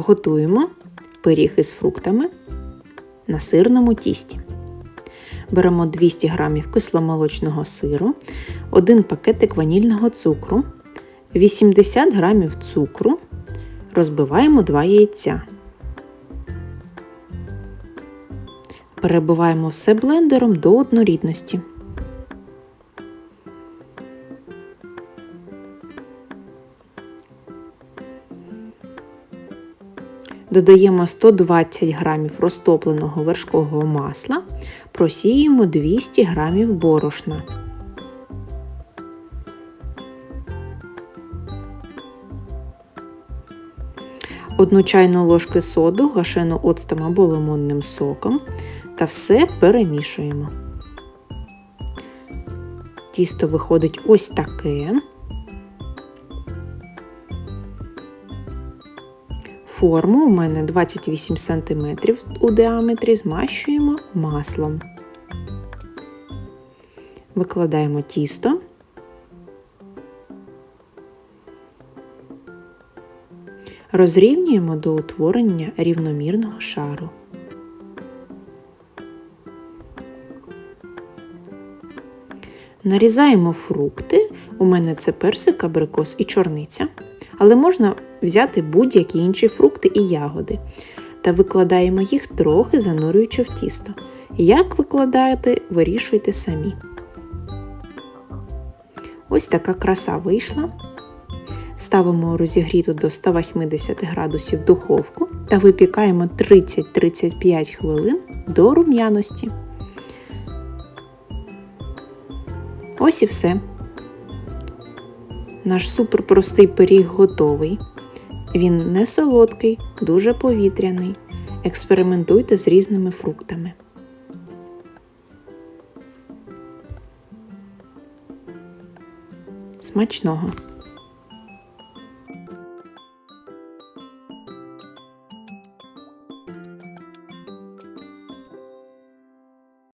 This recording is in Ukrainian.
Готуємо пиріг із фруктами на сирному тісті. Беремо 200 г кисломолочного сиру, 1 пакетик ванільного цукру, 80 г цукру, розбиваємо 2 яйця. Перебиваємо все блендером до однорідності. Додаємо 120 г розтопленого вершкового масла, просіємо 200 г борошна. Одну чайну ложку соду, гашену оцтом або лимонним соком та все перемішуємо. Тісто виходить ось таке. Форму у мене 28 см у діаметрі змащуємо маслом. Викладаємо тісто. Розрівнюємо до утворення рівномірного шару. Нарізаємо фрукти. У мене це персик, абрикос і чорниця. Але можна взяти будь-які інші фрукти і ягоди. Та викладаємо їх трохи занурюючи в тісто. Як викладаєте, вирішуйте самі. Ось така краса вийшла. Ставимо розігріту до 180 градусів духовку та випікаємо 30-35 хвилин до рум'яності. Ось і все. Наш суперпростий пиріг готовий. Він не солодкий, дуже повітряний. Експериментуйте з різними фруктами. Смачного!